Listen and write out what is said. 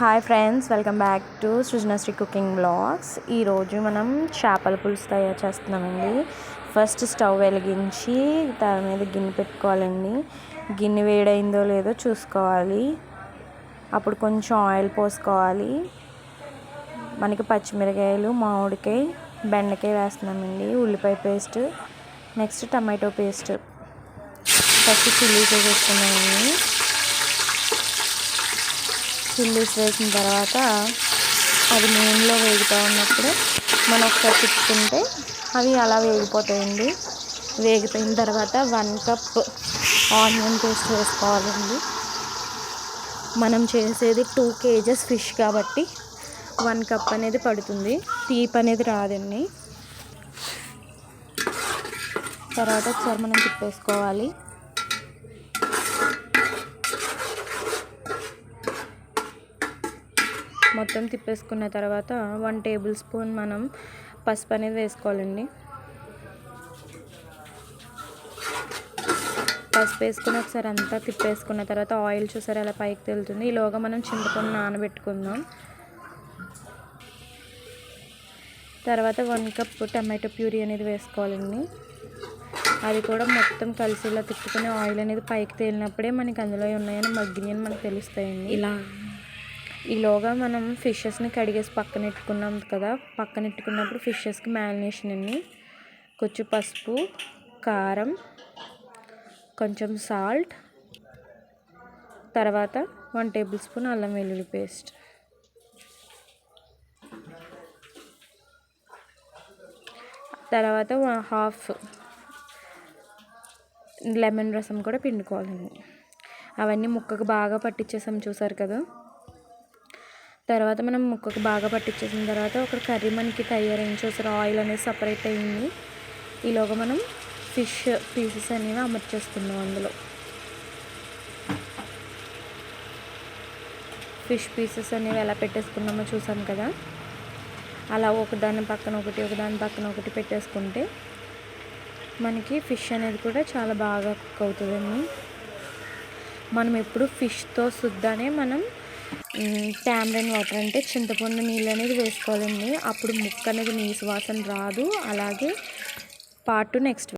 Hi friends welcome back to Srujanasri cooking blogs ఈరోజు మనం చేపల పులుసు తయారు చేస్తున్నామండి. ఫస్ట్ స్టవ్ వెలిగించి దాని మీద గిన్నె పెట్టుకోవాలండి. గిన్నె వేడైందో లేదో చూసుకోవాలి. అప్పుడు కొంచెం ఆయిల్ పోసుకోవాలి. మనకి పచ్చిమిరకాయలు మామిడికాయ బెండకాయ వేస్తున్నామండి. ఉల్లిపాయ paste next tomato paste first chilli వేసుకున్నామండి chillies వేసిన తర్వాత అది నూనెలో వేగుతూ ఉన్నప్పుడు మనం ఒకసారి తిప్పుకుంటే అవి అలా వేగిపోతాయండి. వేగిపోయిన తర్వాత వన్ కప్ ఆనియన్ పేస్ట్ వేసుకోవాలండి. మనం చేసేది టూ కేజెస్ ఫిష్ కాబట్టి వన్ కప్ అనేది పడుతుంది. తీపి అనేది రాదండి. తర్వాత ఒకసారి మనం తిప్పేసుకోవాలి. మొత్తం తిప్పేసుకున్న తర్వాత వన్ టేబుల్ స్పూన్ మనం పసుపు అనేది వేసుకోవాలండి. పసుపు వేసుకుని ఒకసారి అంతా తిప్పేసుకున్న తర్వాత ఆయిల్ చూసారు అలా పైకి తెలుతుంది? ఈలోగా మనం చింతపండు నానబెట్టుకుందాం. తర్వాత వన్ కప్ టమాటో ప్యూరీ అనేది వేసుకోవాలండి. అది కూడా మొత్తం కలిసిలా తిప్పుకునే ఆయిల్ అనేది పైకి తేలినప్పుడే మనకి అందులో ఉన్నాయని మగ్గినాయని మనకు తెలుస్తాయండి. ఇలా ఈలోగా మనం ఫిషెస్ని కడిగేసి పక్కన పెట్టుకున్నాం కదా పక్కన పెట్టుకున్నప్పుడు ఫిషెస్కి మ్యారినేషన్ అండి కొంచెం పసుపు కారం కొంచెం సాల్ట్ తర్వాత వన్ టేబుల్ స్పూన్ అల్లం వెల్లుల్లి పేస్ట్. తర్వాత హాఫ్ లెమన్ రసం కూడా పిండుకోవాలండి. అవన్నీ ముక్కకు బాగా పట్టించేసాం చూసారు కదా? తర్వాత మనం ముక్కకు బాగా పట్టించేసిన తర్వాత ఒక కర్రీ మనకి తయారైంది చూసారు ఆయిల్ అనేది సపరేట్ అయింది. ఈలోగా మనం ఫిష్ పీసెస్ అనేవి అమర్చేస్తున్నాం అందులో. ఫిష్ పీసెస్ అనేవి ఎలా పెట్టేసుకున్నామో చూసాం కదా. అలా ఒకదాని పక్కన ఒకటి ఒకదాని పక్కన ఒకటి పెట్టేసుకుంటే మనకి ఫిష్ అనేది కూడా చాలా బాగా కుక్ అవుతుందండి. మనం ఎప్పుడు ఫిష్తో శుద్ధనే మనం టామరిన్ వాటర్ అంటే చింతపండు నీళ్ళు అనేది వేసుకోవాలండి. అప్పుడు ముక్క అనేది నీసు వాసన రాదు. అలాగే పార్ట్ నెక్స్ట్